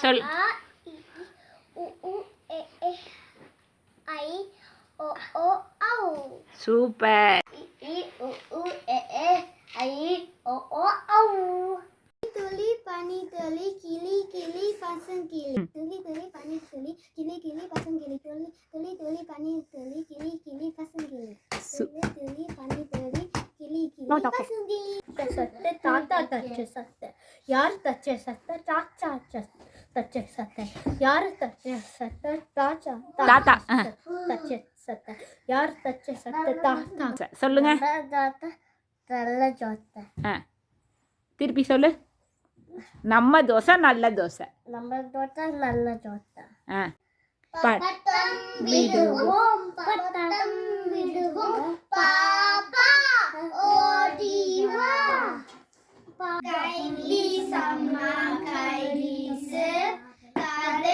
சொல் ஆ இ இ, உ உ எ எ ஐ ஓ ஓ ஔ சூப்பர் இ இ உ உ எ எ ஐ ஓ ஓ ஔ துளி பனி துளி கிளி கிளி பசங்கிளி துளி துளி பனி துளி கிளி கிளி பசங்கிளி துளி துளி துளி பனி துளி கிளி கிளி பசங்கிளி துளி துளி பனி துளி கிளி கிளி பசங்கிளி சத்த தாத்தா தச்ச சத்த யார் தச்ச சத்த தாத்தா ச- தச்ச சத்த. யார் தச்ச சத்த? தாத்தா தாத்தா, ஆ. தச்ச சத்த. யார் தச்ச சத்த? தாத்தா. சொல்லுங்க. தாத்தா நல்ல ஜோத்த ஆ. திருப்பி சொல்லு. நம்ம தோசை நல்ல தோசை. நம்ம தோட்ட நல்ல ஜோத்த ஆ. பாட் பட்டம் விடுவோம் பட்டம் விடுவோம். பாப்பா ஓடி வா கை வீசம்மா கை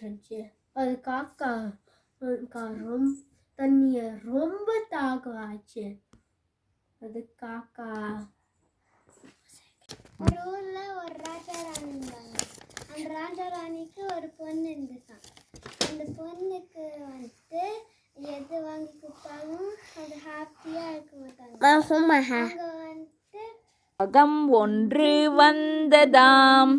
இருந்துச்சு. அது காக்கா கா ரொம்ப தண்ணிய ரொம்ப தாகம் ஆச்சு. அது காக்கா. ஒரு ஊர்ல ஒரு ராஜா ராணி இருந்தாங்க. அந்த ராஜா ராணிக்கு ஒரு பொண்ணு இருந்துச்சான் அந்த பொண்ணுக்கு வந்துட்டு எது வாங்கி கொடுத்தாலும் அது ஹாப்பியா இருக்க மாட்டாங்க. அகம் ஒன்று வந்துதாம்.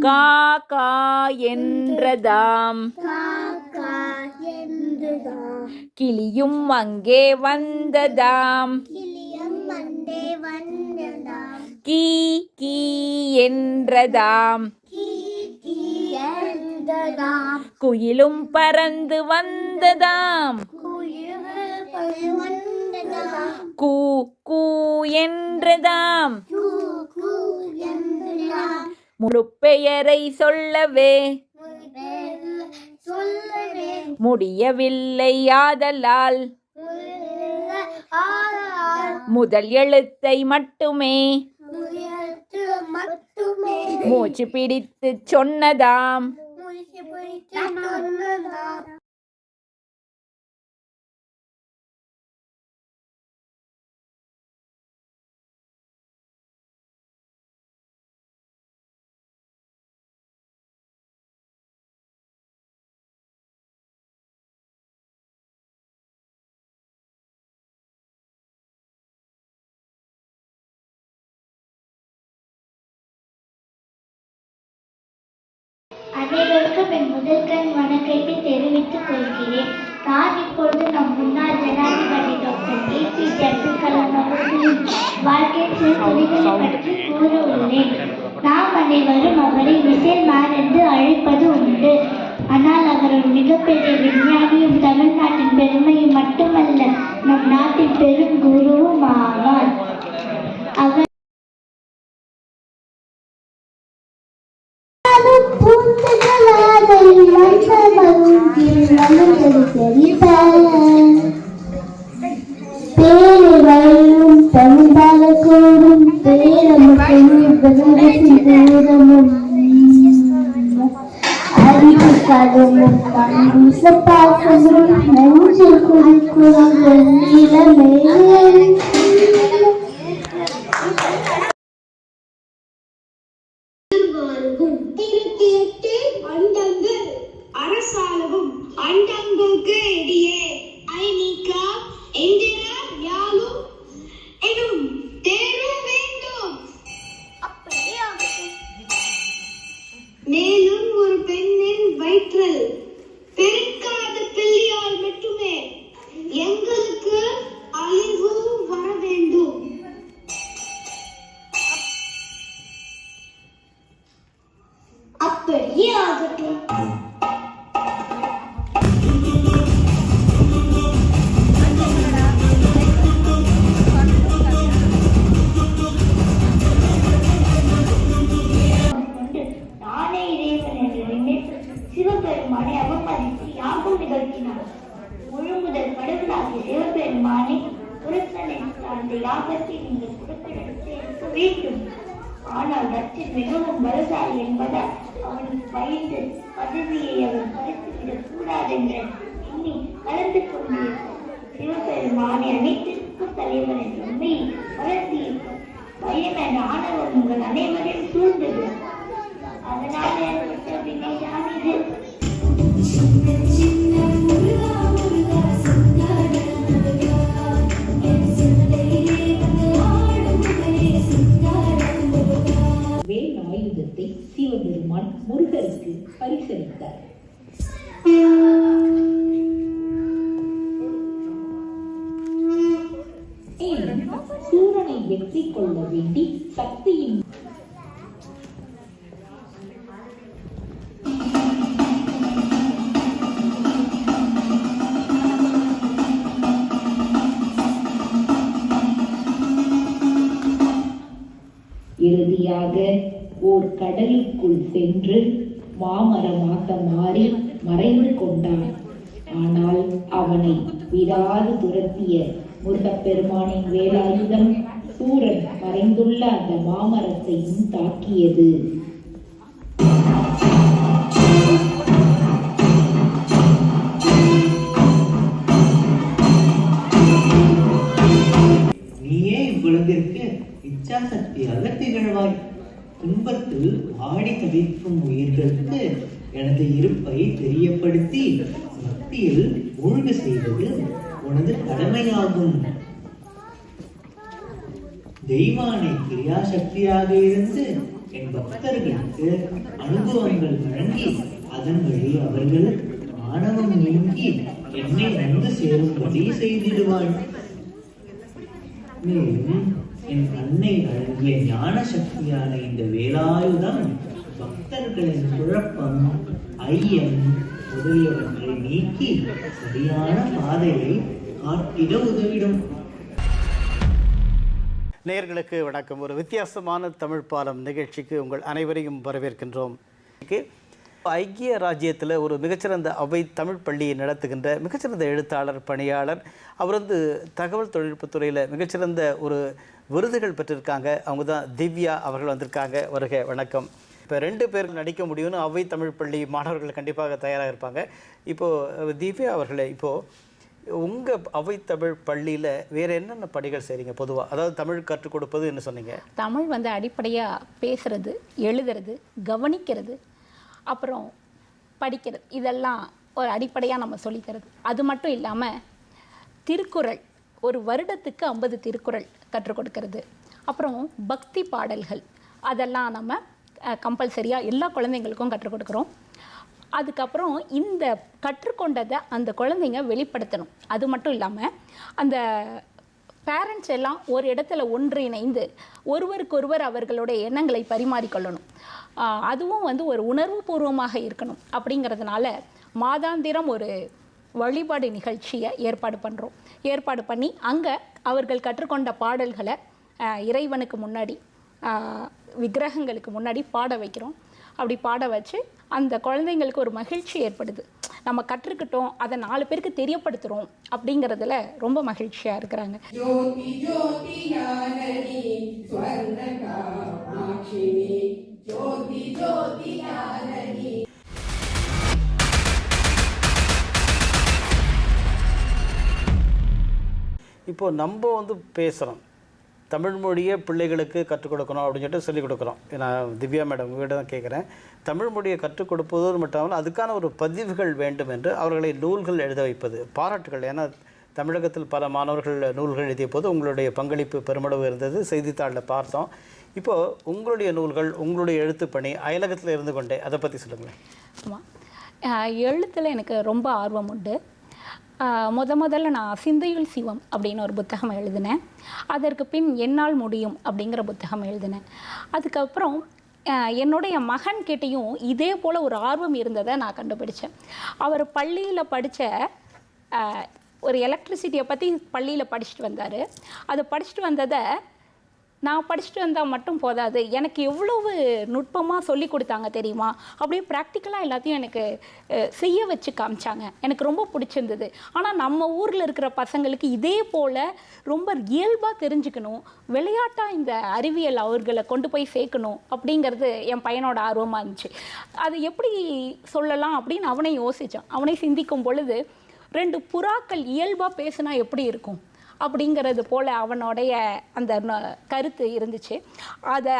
காக்கா என்றதாம். கிளியும் அங்கே வந்ததாம். கிளியம் வந்தே வந்ததாம். கீ கீ என்றதாம். கீ கீ என்றதாம். குயிலும் பறந்து வந்ததாம். குயில் வந்ததாம் கூ கூ என்றதாம். முழு பெயரை சொல்லவே. முடியவில்லை ஆதலால். முதல் எழுத்தை மட்டுமே. மூச்சு பிடித்து சொன்னதாம். என் முதற்கண் வணக்கத்தை தெரிவித்துக் கொள்கிறேன். நான் இப்பொழுது நம் முன்னாள் ஜனாதிபதி doctor A APJ Abdul Kalam அவர்களின் வாழ்க்கை சிறுதுளிகளை பற்றி கூற உள்ளேன் நாம் அனைவரும் அவரை மிசேல் மேன் என்று அழைப்பது உண்டு. ஆனால் அவர் ஒரு மிகப்பெரிய விஞ்ஞானியும் தமிழ்நாட்டின் பெருமையும் மட்டுமல்ல நம் நாட்டின் பெரும் குருவும் ஆவார் பேரமும் தூரமும் அறிவு கதமும் கண்டீச பாசமும் நெஞ்சில் குறிக்குறங்கள் நீளமே அந்த யாகத்தை நீங்கள் புறக்கணித்து இருக்க வேண்டும். ஆனால் தட்சன் மிகவும் பலசாலி என்பதால் அவனுக்கு பயந்து பதவியை அவன் பறித்துவிடக் கூடாதென்று எண்ணி கலந்து கொண்டிருந்தார் சிவபெருமானை அனைத்திற்கும் தலைவர் என்ற உண்மையை உணர்த்தியிருக்க பயம் என்ற ஆணவம் உங்கள் அனைவரையும் சூழ்ந்தது. அதனால் ஏற்பட்ட வினைதான் இது சிவபெருமான் முருகருக்கு பரிசளித்தார். சூரனை வெற்றி கொள்ள வேண்டி சக்தியின் இறுதியாக ஓர் கடலுக்குள் சென்று மாமரமாக மாறி மறைந்து கொண்டான். ஆனால் அவனை விடாது துரத்திய முருகப்பெருமானின் வேலாயுதம் சூரன் மறைந்துள்ள அந்த மாமரத்தையும் தாக்கியது. நீயே இவ்வுலகிற்கு இச்சாசக்தியாக திகழ்வாய். துன்பத்தில் ஆடி தவிக்கும் உயிர்களுக்கு எனது இருப்பை தெரியப்படுத்தி பக்தியில் மூழ்க செய்வது உனது கடமையாகும். தெய்வானை கிரியாசக்தியாக இருந்து என் பக்தர்களுக்கு அனுபவங்கள் வழங்கி அதன் வழி அவர்கள் ஆணவம் நீங்கி என்னை நன்கு சேரும்படி செய்திடுவாள். மேலும் என் அன்னை அழகிய ஞான சக்தியான இந்த வேலாயுதான் பக்தர்களின் குழப்பம் ஐயம் முதலியவற்றை நீக்கி சரியான பாதையை காட்டிட உதவிடும். நேர்களுக்கு வணக்கம். ஒரு வித்தியாசமான தமிழ் பாலம் நிகழ்ச்சிக்கு உங்கள் அனைவரையும் வரவேற்கின்றோம். ஐக்கிய ராஜ்யத்தில் ஒரு மிகச்சிறந்த அவை தமிழ் பள்ளியை நடத்துகின்ற மிகச்சிறந்த எழுத்தாளர் பணியாளர். அவர் வந்து தகவல் தொழில்நுட்பத்துறையில் மிகச்சிறந்த ஒரு விருதுகள் பெற்றிருக்காங்க. அவங்க தான் திவ்யா அவர்கள் வந்திருக்காங்க. வருக வணக்கம். இப்போ ரெண்டு பேர் நடிக்க முடியும்னு அவை தமிழ் பள்ளி மாணவர்கள் கண்டிப்பாக தயாராக இருப்பாங்க. இப்போது திவ்யா அவர்களே இப்போது உங்கள் அவை தமிழ் பள்ளியில் வேறு என்னென்ன பணிகள் செய்கிறீங்க பொதுவாக அதாவது தமிழ் கற்றுக் கொடுப்பது என்ன சொன்னீங்க? தமிழ் வந்து அடிப்படையாக பேசுறது எழுதுறது கவனிக்கிறது அப்புறம் படிக்கிறது. இதெல்லாம் ஒரு அடிப்படையாக நம்ம சொல்லிக்கிறது. அது மட்டும் இல்லாமல் திருக்குறள் ஒரு வருடத்துக்கு ஐம்பது திருக்குறள் கற்றுக் கொடுக்கறது. அப்புறம் பக்தி பாடல்கள் அதெல்லாம் நம்ம கம்பல்சரியாக எல்லா குழந்தைங்களுக்கும் கற்றுக் கொடுக்குறோம். அதுக்கப்புறம் இந்த கற்றுக்கொண்டதை அந்த குழந்தைங்க வெளிப்படுத்தணும். அது மட்டும் இல்லாமல் அந்த பேரண்ட்ஸ் எல்லாம் ஒரு இடத்துல ஒன்றிணைந்து ஒருவருக்கொருவர் அவர்களுடைய எண்ணங்களை பரிமாறிக்கொள்ளணும். அதுவும் வந்து ஒரு உணர்வு பூர்வமாக இருக்கணும் அப்படிங்கிறதுனால மாதாந்திரம் ஒரு வழிபாடு நிகழ்ச்சியை ஏற்பாடு பண்ணுறோம் ஏற்பாடு பண்ணி அங்கே அவர்கள் கற்றுக்கொண்ட பாடல்களை இறைவனுக்கு முன்னாடி விக்கிரகங்களுக்கு முன்னாடி பாட வைக்கிறோம். அப்படி பாட வச்சு அந்த குழந்தைங்களுக்கு ஒரு மகிழ்ச்சி ஏற்படுது. நம்ம கற்றுக்கிட்டோம் அதை நாலு பேருக்கு தெரியப்படுத்துகிறோம் அப்படிங்கிறதுல ரொம்ப மகிழ்ச்சியாக இருக்கிறாங்க. ஜோதி ஜோதி ஜோதி ஜோதி யாரணி இப்போ நம்ம வந்து பேசுகிறோம் தமிழ் மொழியை பிள்ளைகளுக்கு கற்றுக் கொடுக்கணும் அப்படின்னு சொல்லிட்டு சொல்லிக் கொடுக்குறோம். நான் திவ்யா மேடம் உங்கள்கிட்ட தான் கேட்குறேன் தமிழ் மொழியை கற்றுக் கொடுப்பதோடு மட்டும் அதுக்கான ஒரு பதிவுகள் வேண்டும் என்று அவர்களை நூல்கள் எழுத வைப்பது பாராட்டுகள். ஏன்னா தமிழகத்தில் பல மாணவர்கள் நூல்கள் எழுதிய போது உங்களுடைய பங்களிப்பு பெருமளவு இருந்தது. செய்தித்தாளில் பார்த்தோம். இப்போது உங்களுடைய நூல்கள் உங்களுடைய எழுத்துப்பணி அயலகத்தில் இருந்து கொண்டே அதை பற்றி சொல்லுங்களேன். ஆமாம் எழுத்தில் எனக்கு ரொம்ப ஆர்வம் உண்டு. முத முதல்ல நான் சிந்தையுள் சிவம் அப்படின்னு ஒரு புத்தகம் எழுதினேன். அதற்கு பின் என்னால் முடியும் அப்படிங்கிற புத்தகம் எழுதினேன். அதுக்கப்புறம் என்னுடைய மகன் கிட்டேயும் இதே போல் ஒரு ஆர்வம் இருந்ததை நான் கண்டுபிடிச்சேன். அவர் பள்ளியில் படித்த ஒரு எலக்ட்ரிசிட்டியை பற்றி பள்ளியில் படிச்சுட்டு வந்தார். அதை படிச்சுட்டு வந்ததை நான் படிச்சுட்டு வந்தால் மட்டும் போதாது. எனக்கு எவ்வளவு நுட்பமாக சொல்லி கொடுத்தாங்க தெரியுமா? அப்படியே ப்ராக்டிக்கலாக எல்லாத்தையும் எனக்கு செய்ய வச்சு காமிச்சாங்க. எனக்கு ரொம்ப பிடிச்சிருந்தது. ஆனால் நம்ம ஊரில் இருக்கிற பசங்களுக்கு இதே போல் ரொம்ப இயல்பாக தெரிஞ்சுக்கணும். விளையாட்டாக இந்த அறிவியல் அவர்களை கொண்டு போய் சேர்க்கணும் அப்படிங்கிறது என் பையனோட ஆர்வமாக இருந்துச்சு. அது எப்படி சொல்லலாம் அப்படின்னு அவனை யோசித்தான் அவனை சிந்திக்கும் பொழுது ரெண்டு புறாக்கள் இயல்பாக பேசுனா எப்படி இருக்கும்? அப்படிங்கிறது போல் அவனுடைய அந்த ந- கருத்து இருந்துச்சு. அதை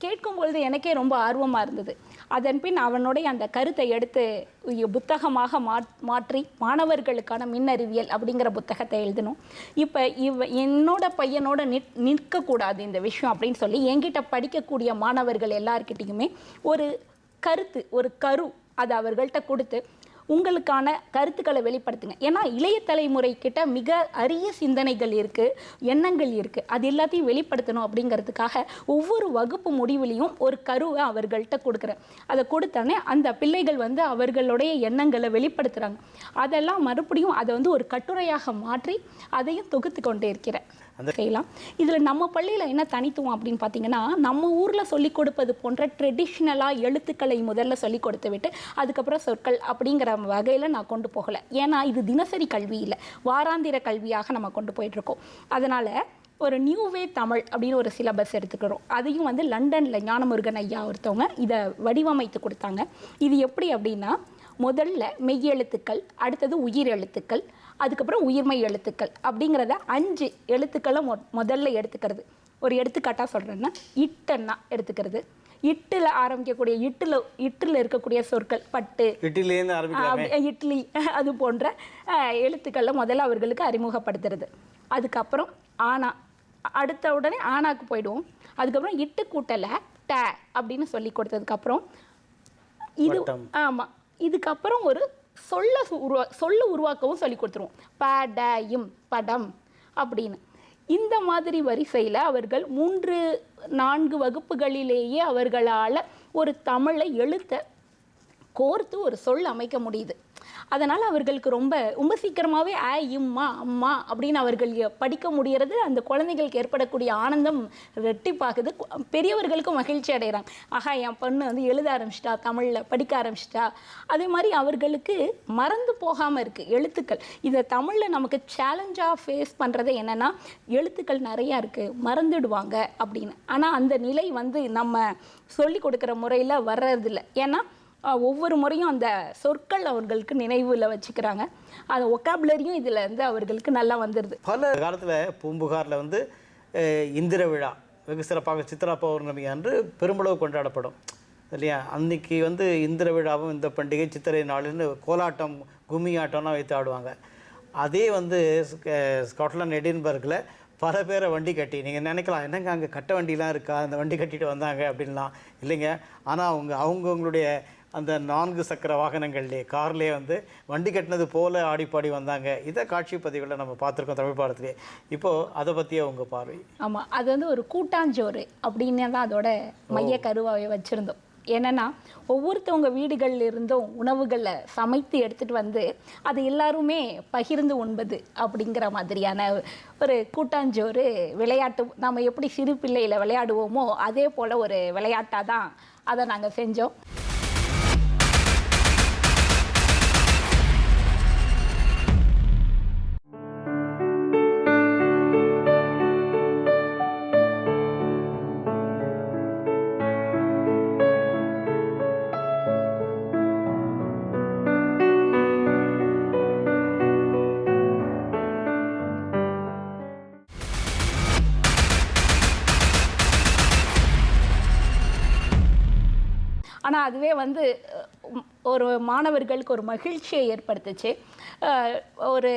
கேட்கும் பொழுது எனக்கே ரொம்ப ஆர்வமாக இருந்தது. அதன் பின் அவனுடைய அந்த கருத்தை எடுத்து புத்தகமாக மா- மாற்றி மாணவர்களுக்கான மின்னறிவியல் அப்படிங்கிற புத்தகத்தை எழுதணும் இப்போ இவ என்னோட பையனோட நிற் நிற்கக்கூடாது இந்த விஷயம் அப்படின்னு சொல்லி என்கிட்ட படிக்கக்கூடிய மாணவர்கள் எல்லார்கிட்டேயுமே ஒரு கருத்து ஒரு கரு அதை அவர்கள்ட்ட கொடுத்து உங்களுக்கான கருத்துக்களை வெளிப்படுத்துங்க. ஏன்னா இளைய தலைமுறை கிட்ட மிக அரிய சிந்தனைகள் இருக்கு எண்ணங்கள் இருக்கு. அது எல்லாத்தையும் வெளிப்படுத்தணும் அப்படிங்கிறதுக்காக ஒவ்வொரு வகுப்பு முடிவுலையும் ஒரு கருவை அவர்கள்ட்ட கொடுக்குறேன். அதை கொடுத்தோன்னே அந்த பிள்ளைகள் வந்து அவர்களுடைய எண்ணங்களை வெளிப்படுத்துகிறாங்க அதெல்லாம் மறுபடியும் அதை வந்து ஒரு கட்டுரையாக மாற்றி அதையும் தொகுத்து கொண்டே இருக்கிறேன். செய்யலாம் இதில் நம்ம பள்ளியில் என்ன தனித்துவம் அப்படின்னு பார்த்தீங்கன்னா நம்ம ஊரில் சொல்லிக் கொடுப்பது போன்ற ட்ரெடிஷ்னலாக எழுத்துக்களை முதல்ல சொல்லிக் கொடுத்து விட்டு அதுக்கப்புறம் சொற்கள் அப்படிங்கிற வகையில் நான் கொண்டு போகலை. ஏன்னா இது தினசரி கல்வி இல்லை. வாராந்திர கல்வியாக நம்ம கொண்டு போயிட்டுருக்கோம் அதனால் ஒரு நியூ வே தமிழ் அப்படின்னு ஒரு சிலபஸ் எடுத்துக்கிறோம். அதையும் வந்து லண்டனில் ஞானமுருகன் ஐயா ஒருத்தவங்க இதை வடிவமைத்து கொடுத்தாங்க. இது எப்படி அப்படின்னா முதல்ல மெய்யெழுத்துக்கள் அடுத்தது உயிர் எழுத்துக்கள் அதுக்கப்புறம் உயிர்மை எழுத்துக்கள் அப்படிங்கிறத அஞ்சு எழுத்துக்களை மொ முதல்ல எடுத்துக்கிறது. ஒரு எடுத்துக்காட்டாக சொல்கிறேன்னா இட்டன்னா எடுத்துக்கிறது. இட்டில் ஆரம்பிக்கக்கூடிய இட்டில் இட்டில் இருக்கக்கூடிய சொற்கள் பட்டு இட்லி அது போன்ற எழுத்துக்களை முதல்ல அவர்களுக்கு அறிமுகப்படுத்துறது. அதுக்கப்புறம் ஆனா அடுத்த உடனே ஆனாக்கு போயிடுவோம். அதுக்கப்புறம் இட்டு கூட்டலை ட அப்படின்னு சொல்லி கொடுத்ததுக்கப்புறம் இது. ஆமாம் இதுக்கப்புறம் ஒரு சொல்ல உருவா சொல்ல உருவாக்கவும் சொல்லி கொடுத்துருவோம். படயும் படம் அப்படின்னு. இந்த மாதிரி வரிசையில் அவர்கள் மூன்று நான்கு வகுப்புகளிலேயே அவர்களால் ஒரு தமிழை எழுத்த கோர்த்து ஒரு சொல் அமைக்க முடியுது. அதனால் அவர்களுக்கு ரொம்ப ரொம்ப சீக்கிரமாகவே ஆ இம்மா அம்மா அப்படின்னு அவர்கள் படிக்க முடிகிறது. அந்த குழந்தைகளுக்கு ஏற்படக்கூடிய ஆனந்தம் ரெட்டிப்பாகுது பெரியவர்களுக்கும் மகிழ்ச்சி அடைகிறாங்க. ஆஹா என் பொண்ணு வந்து எழுத ஆரம்பிச்சிட்டா தமிழில் படிக்க ஆரம்பிச்சிட்டா. அதே மாதிரி அவர்களுக்கு மறந்து போகாமல் இருக்குது எழுத்துக்கள். இதை தமிழில் நமக்கு சேலஞ்சாக ஃபேஸ் பண்ணுறது என்னென்னா எழுத்துக்கள் நிறையா இருக்குது மறந்துடுவாங்க அப்படின்னு. ஆனால் அந்த நிலை வந்து நம்ம சொல்லி கொடுக்குற முறையில் வர்றதில்லை. ஏன்னா ஒவ்வொரு முறையும் அந்த சொற்கள் அவர்களுக்கு நினைவில் வச்சுக்கிறாங்க. அந்த ஒக்காபுலரியும் இதில் இருந்து அவர்களுக்கு நல்லா வந்துடுது பல காலத்தில் பூம்புகாரில் வந்து இந்திர விழா வெகு சிறப்பாக சித்ரா பௌர்ணமி அன்று பெருமளவு கொண்டாடப்படும். இல்லையா? அன்னைக்கு வந்து இந்திர விழாவும் இந்த பண்டிகை சித்திரை நாளுன்னு கோலாட்டம் கும்மி ஆட்டம்லாம் வைத்து ஆடுவாங்க. அதே வந்து ஸ்காட்லாண்ட் எடின்பர்கில் பல பேரை வண்டி கட்டி நீங்கள் நினைக்கலாம் என்னங்க அங்கே கட்ட வண்டிலாம் இருக்கா? அந்த வண்டி கட்டிட்டு வந்தாங்க அப்படின்லாம். இல்லைங்க. ஆனால் அவங்க அவங்கவுங்களுடைய அந்த நான்கு சக்கர வாகனங்கள்லேயே கார்லேயே வந்து வண்டி கட்டினது போல ஆடி பாடி வந்தாங்க. இதை காட்சி பதிவுகளை நம்ம பார்த்துருக்கோம் தமிழ் பாடத்திலே. இப்போது அதை பற்றிய உங்கள் பார்வை. ஆமாம் அது வந்து ஒரு கூட்டாஞ்சோறு அப்படின்னு தான் அதோட மைய கருவாவை வச்சுருந்தோம். என்னன்னா ஒவ்வொருத்தவங்க வீடுகள்ல இருந்தும் உணவுகளை சமைத்து எடுத்துட்டு வந்து அது எல்லாருமே பகிர்ந்து உண்பது அப்படிங்கிற மாதிரியான ஒரு கூட்டாஞ்சோறு விளையாட்டு நம்ம எப்படி சிறு பிள்ளையில விளையாடுவோமோ அதே போல் ஒரு விளையாட்டாக தான் அதை நாங்கள் செஞ்சோம். ஆனால் அதுவே வந்து ஒரு மாணவர்களுக்கு ஒரு மகிழ்ச்சியை ஏற்படுத்துச்சு. ஒரு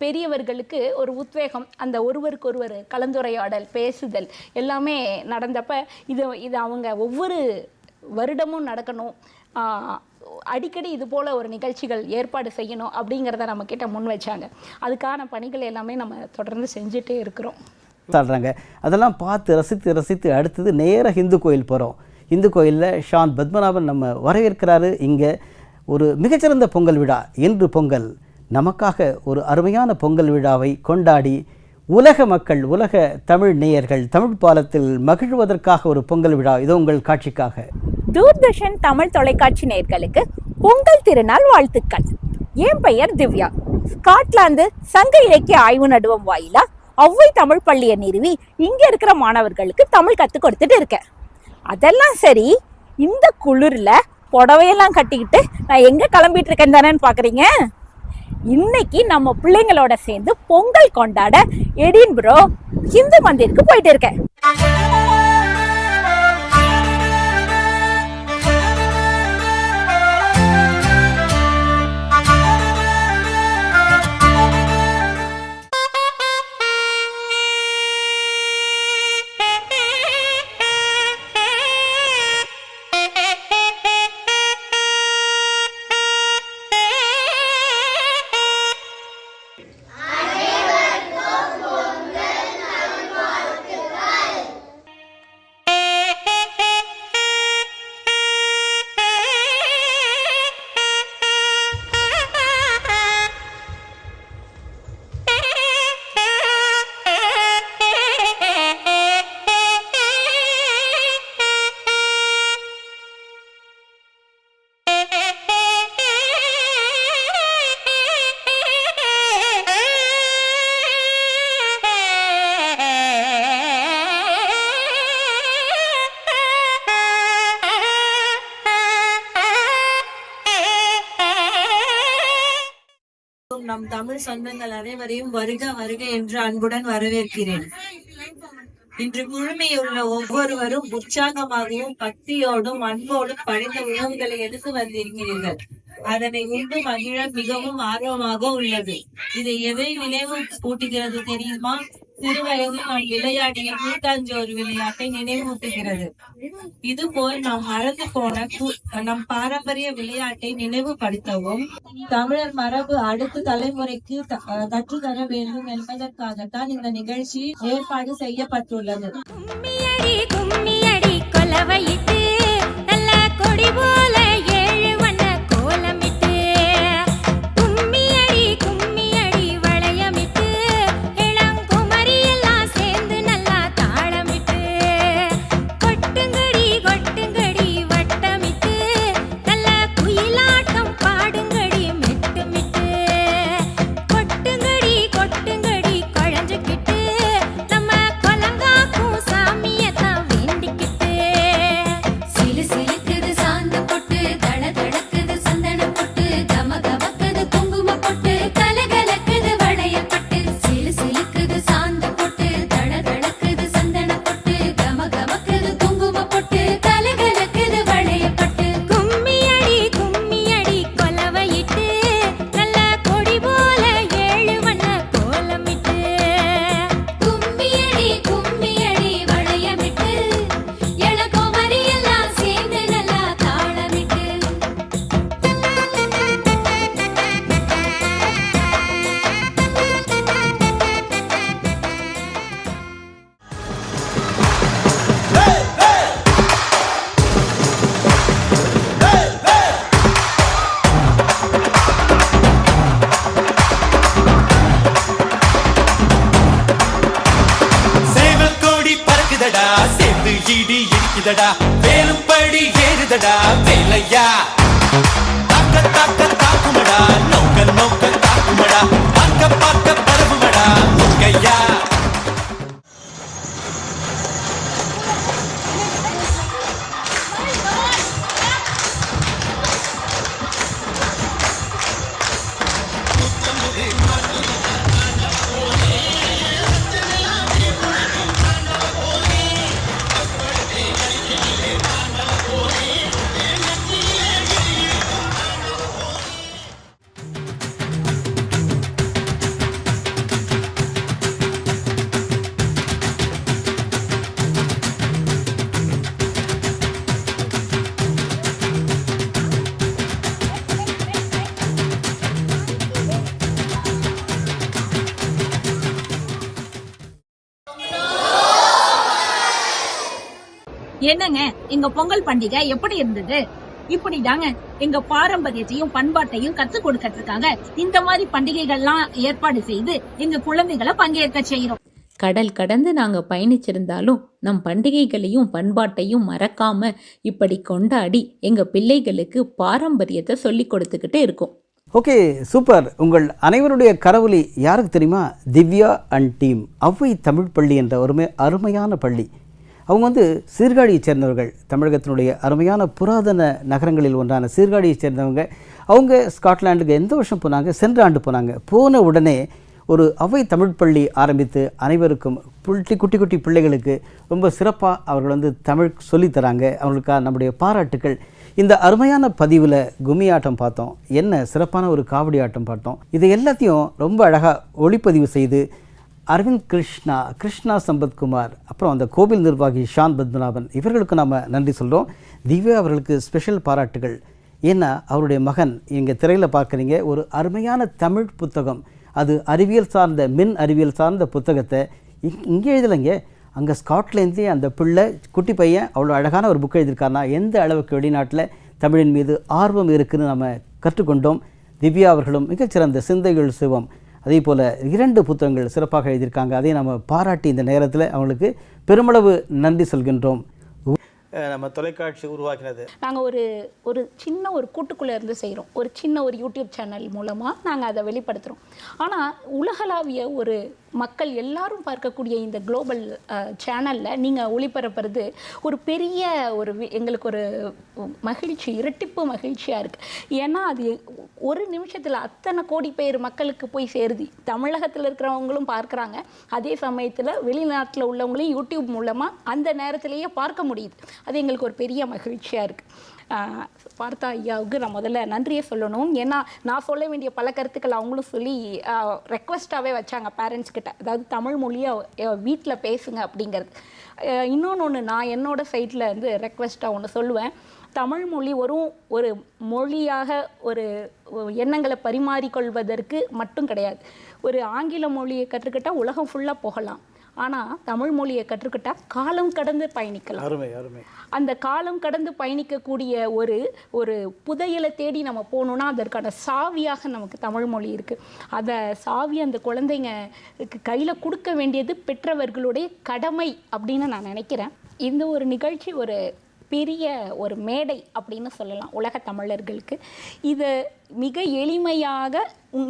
பெரியவர்களுக்கு ஒரு உத்வேகம் அந்த ஒருவருக்கொருவர் கலந்துரையாடல் பேசுதல் எல்லாமே நடந்தப்ப இது இது அவங்க ஒவ்வொரு வருடமும் நடக்கணும். அடிக்கடி இது போல் ஒரு நிகழ்ச்சிகள் ஏற்பாடு செய்யணும் அப்படிங்கிறத நம்ம கிட்ட முன் வச்சாங்க. அதுக்கான பணிகள் எல்லாமே நம்ம தொடர்ந்து செஞ்சுட்டே இருக்கிறோம். சொல்கிறாங்க அதெல்லாம் பார்த்து ரசித்து ரசித்து அடுத்தது நேராக ஹிந்து கோயில் போகிறோம் இந்து கோயிலில் ஷான் பத்மநாபன் நம்ம வரவேற்கிறாரு. இங்கே ஒரு மிகச்சிறந்த பொங்கல் விழா இன்று பொங்கல். நமக்காக ஒரு அருமையான பொங்கல் விழாவை கொண்டாடி உலக மக்கள் உலக தமிழ் நேயர்கள் தமிழ் பாலத்தில் மகிழ்வதற்காக ஒரு பொங்கல் விழா. இதோ உங்கள் காட்சிக்காக. தூர்தர்ஷன் தமிழ் தொலைக்காட்சி நேயர்களுக்கு பொங்கல் திருநாள் வாழ்த்துக்கள். என் பெயர் திவ்யா. ஸ்காட்லாந்து சங்க இலக்கிய ஆய்வு நடுவம் வாயிலா ஒவ்வை தமிழ் பள்ளியை நிறுவி இங்க இருக்கிற மாணவர்களுக்கு தமிழ் கத்து கொடுத்துட்டு இருக்கேன். அதெல்லாம் சரி இந்த குளிரில் புடவையெல்லாம் கட்டிக்கிட்டு நான் எங்கே கிளம்பிட்டு இருக்கேன் தானேன்னு பார்க்குறீங்க இன்னைக்கு நம்ம பிள்ளைங்களோட சேர்ந்து பொங்கல் கொண்டாட எடின்புரோ ஹிந்து மந்திருக்கு போயிட்டு இருக்கேன். நம் தமிழ் சொந்தங்கள் அனைவரையும் வருக வருக என்று அன்புடன் வரவேற்கிறேன். இன்று முழுமையுள்ள ஒவ்வொருவரும் உற்சாகமாகவும் பக்தியோடும் அன்போடும் படைத்த உணவுகளை எடுத்து வந்திருக்கிறீர்கள். அதனை உண்டு மகிழ மிகவும் ஆர்வமாக உள்ளது. இதை எதை நினைவு கூட்டுகிறது தெரியுமா? சிறுவயதில் நாம் விளையாடிய கூட்டாஞ்சோறு விளையாட்டை நினைவூட்டுகிறது. இது போல் நாம் மறந்து போன நம் பாரம்பரிய விளையாட்டை நினைவுபடுத்தவும் தமிழர் மரபு அடுத்த தலைமுறைக்கு கற்றுத்தர வேண்டும் என்பதற்காகத்தான் இந்த நிகழ்ச்சி ஏற்பாடு செய்யப்பட்டுள்ளது. என்னங்க எங்க பொங்கல் பண்டிகை எப்படி இருந்தது? இப்படிதாங்க எங்க பாரம்பரியத்தையும் பண்பாட்டையும் கத்துக் கொடுக்கறதுக்காக இந்த மாதிரி பண்டிகைகள்லாம் ஏற்பாடு செய்து எங்க குழந்தைகளை பங்கேற்க செய்யறோம் கடல் கடந்து நாங்கள் பயணிச்சிருந்தாலும் நம் பண்டிகைகளையும் பண்பாட்டையும் மறக்காம இப்படி கொண்டாடி எங்கள் பிள்ளைகளுக்கு பாரம்பரியத்தை சொல்லி கொடுத்துக்கிட்டு இருக்கோம். Okay super. உங்கள் அனைவருடைய கரவொலி யாருக்கு தெரியுமா? திவ்யா அண்ட் டீம் அவ்வை தமிழ் பள்ளி என்ற ஒருமே அருமையான பள்ளி. அவங்க வந்து சீர்காழியைச் சேர்ந்தவர்கள். தமிழகத்தினுடைய அருமையான புராதன நகரங்களில் ஒன்றான சீர்காழியைச் சேர்ந்தவங்க. அவங்க ஸ்காட்லாண்டுக்கு எந்த வருஷம் போனாங்க? சென்ற ஆண்டு போனாங்க. போன உடனே ஒரு அவை தமிழ் பள்ளி ஆரம்பித்து அனைவருக்கும் புள்ளி குட்டி குட்டி பிள்ளைகளுக்கு ரொம்ப சிறப்பாக அவர்கள் வந்து தமிழ் சொல்லித்தராங்க அவர்களுக்காக அவங்களுக்காக நம்முடைய பாராட்டுக்கள். இந்த அருமையான பதிவில் கும்மி ஆட்டம் பார்த்தோம். என்ன சிறப்பான ஒரு காவடி ஆட்டம் பார்த்தோம். இதை எல்லாத்தையும் ரொம்ப அழகாக ஒளிப்பதிவு செய்து அரவிந்த் கிருஷ்ணா கிருஷ்ணா சம்பத்குமார் அப்புறம் அந்த கோவில் நிர்வாகி ஷான் பத்மநாபன் இவர்களுக்கு நாம் நன்றி சொல்கிறோம் திவ்யா அவர்களுக்கு ஸ்பெஷல் பாராட்டுகள். ஏன்னா அவருடைய மகன் இங்கே திரையில் பார்க்குறீங்க ஒரு அருமையான தமிழ் புத்தகம். அது அறிவியல் சார்ந்த மின் அறிவியல் சார்ந்த புத்தகத்தை இங் இங்கே எழுதலைங்க. அங்கே ஸ்காட்லேருந்தே அந்த பிள்ளை குட்டி பையன் அவ்வளோ அழகான ஒரு புக் எழுதியிருக்காருனா எந்த அளவுக்கு வெளிநாட்டில் தமிழின் மீது ஆர்வம் இருக்குதுன்னு நம்ம கற்றுக்கொண்டோம். திவ்யா அவர்களும் மிகச்சிறந்த சிந்தைகள் சிவம். அதே போல் இரண்டு புத்தகங்கள் சிறப்பாக எழுதியிருக்காங்க. அதை நம்ம பாராட்டி இந்த நேரத்தில் அவங்களுக்கு பெருமளவு நன்றி சொல்கின்றோம். நம்ம தொலைக்காட்சி உருவாக்கினது. நாங்கள் ஒரு ஒரு சின்ன ஒரு கூட்டுக்குள்ளே இருந்து செய்கிறோம் ஒரு சின்ன ஒரு யூடியூப் சேனல் மூலமாக நாங்கள் அதை வெளிப்படுத்துகிறோம் ஆனால் உலகளாவிய ஒரு மக்கள் எல்லாரும் பார்க்கக்கூடிய இந்த குளோபல் சேனலில் நீங்கள் ஒளிபரப்புறது ஒரு பெரிய ஒரு வி- எங்களுக்கு ஒரு மகிழ்ச்சி இரட்டிப்பு மகிழ்ச்சியாக இருக்குது ஏன்னா அது ஒரு நிமிஷத்தில் அத்தனை கோடி பேர் மக்களுக்கு போய் சேருது. தமிழகத்தில் இருக்கிறவங்களும் பார்க்குறாங்க. அதே சமயத்தில் வெளிநாட்டில் உள்ளவங்களையும் யூடியூப் மூலமாக அந்த நேரத்திலேயே பார்க்க முடியுது. அது எங்களுக்கு ஒரு பெரிய மகிழ்ச்சியாக இருக்குது பார்த்தா ஐயாவுக்கு நான் முதல்ல நன்றியை சொல்லணும். ஏன்னா நான் சொல்ல வேண்டிய பல கருத்துக்கள் அவங்களும் சொல்லி ரெக்வஸ்ட்டாகவே வச்சாங்க பேரண்ட்ஸ் கிட்ட. அதாவது தமிழ் மொழியை வீட்டில் பேசுங்க அப்படிங்கிறது. இன்னொன்று ஒன்று நான் என்னோட சைட்டில் வந்து ரெக்வஸ்ட்டாக ஒன்று சொல்லுவேன். தமிழ் மொழி ஒரு ஒரு மொழியாக ஒரு எண்ணங்களை பரிமாறிக்கொள்வதற்கு மட்டும் கிடையாது. ஒரு ஆங்கில மொழியை கற்றுக்கிட்டால் உலகம் ஃபுல்லாக போகலாம். ஆனால் தமிழ் மொழியை கற்றுக்கிட்டால் காலம் கடந்து பயணிக்கலாம். அருமை அருமை. அந்த காலம் கடந்து பயணிக்கக்கூடிய ஒரு ஒரு புதையலை தேடி நம்ம போகணுன்னா அதற்கான சாவியாக நமக்கு தமிழ் மொழி இருக்குது அதை சாவி அந்த குழந்தைங்க கையில் கொடுக்க வேண்டியது பெற்றவர்களுடைய கடமை அப்படின்னு நான் நினைக்கிறேன். இந்த ஒரு நிகழ்ச்சி ஒரு பெரிய ஒரு மேடை அப்படின்னு சொல்லலாம் உலக தமிழர்களுக்கு. இது மிக எளிமையாக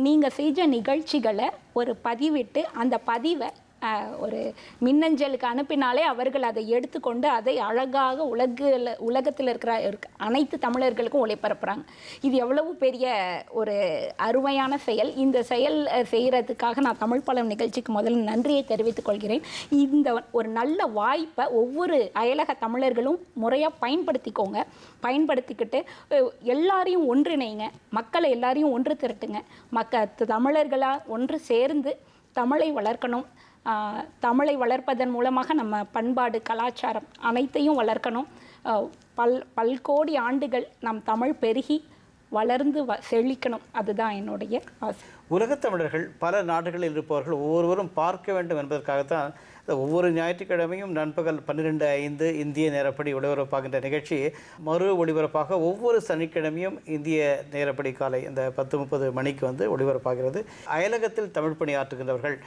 நீங்கள் செஞ்ச நிகழ்ச்சிகளை ஒரு பதிவிட்டு அந்த பதிவை ஒரு மின்னஞ்சலுக்கு அனுப்பினாலே அவர்கள் அதை எடுத்துக்கொண்டு அதை அழகாக உலகில் உலகத்தில் இருக்கிற அனைத்து தமிழர்களுக்கும் ஒளிபரப்புகிறாங்க இது எவ்வளவு பெரிய ஒரு அருமையான செயல். இந்த செயல் செய்கிறதுக்காக நான் தமிழ் பழம் நிகழ்ச்சிக்கு முதல்ல நன்றியை தெரிவித்துக் கொள்கிறேன். இந்த ஒரு நல்ல வாய்ப்பை ஒவ்வொரு அயலக தமிழர்களும் முறையாக பயன்படுத்திக்கோங்க. பயன்படுத்திக்கிட்டு எல்லாரையும் ஒன்றிணைங்க. மக்களை எல்லாரையும் ஒன்று திரட்டுங்க. மக்க தமிழர்களாக ஒன்று சேர்ந்து தமிழை வளர்க்கணும். தமிழை வளர்ப்பதன் மூலமாக நம்ம பண்பாடு கலாச்சாரம் அனைத்தையும் வளர்க்கணும். பல் பல்கோடி ஆண்டுகள் நம் தமிழ் பெருகி வளர்ந்து வ செழிக்கணும். அதுதான் என்னுடைய ஆசை. உலகத் தமிழர்கள் பல நாடுகளில் இருப்பவர்கள் ஒவ்வொருவரும் பார்க்க வேண்டும் என்பதற்காகத்தான் ஒவ்வொரு ஞாயிற்றுக்கிழமையும் நண்பகல் பன்னிரெண்டு ஐந்து இந்திய நேரப்படி ஒளிபரப்பாகின்ற நிகழ்ச்சி மறு ஒளிபரப்பாக ஒவ்வொரு சனிக்கிழமையும் இந்திய நேரப்படி காலை இந்த பத்து முப்பது மணிக்கு வந்து ஒளிபரப்பாகிறது அயலகத்தில் தமிழ் பணியாற்றுகின்றவர்கள்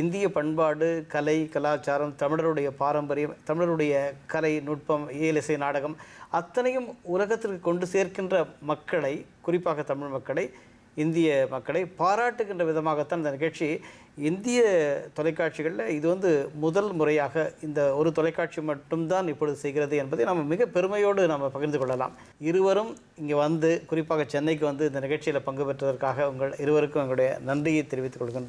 இந்திய பண்பாடு கலை கலாச்சாரம் தமிழருடைய பாரம்பரியம் தமிழருடைய கலை நுட்பம் இயலிசை நாடகம் அத்தனையும் உலகத்திற்கு கொண்டு சேர்க்கின்ற மக்களை குறிப்பாக தமிழ் மக்களை இந்திய மக்களை பாராட்டுகின்ற விதமாகத்தான் இந்த நிகழ்ச்சி. இந்திய தொலைக்காட்சிகளில் இது வந்து முதல் முறையாக இந்த ஒரு தொலைக்காட்சி மட்டும்தான் இப்பொழுது செய்கிறது என்பதை நம்ம மிக பெருமையோடு நம்ம பகிர்ந்து கொள்ளலாம். இருவரும் இங்கே வந்து குறிப்பாக சென்னைக்கு வந்து இந்த நிகழ்ச்சியில் பங்கு பெற்றதற்காக உங்கள் இருவருக்கும் எங்களுடைய நன்றியை தெரிவித்துக் கொள்கின்றோம்.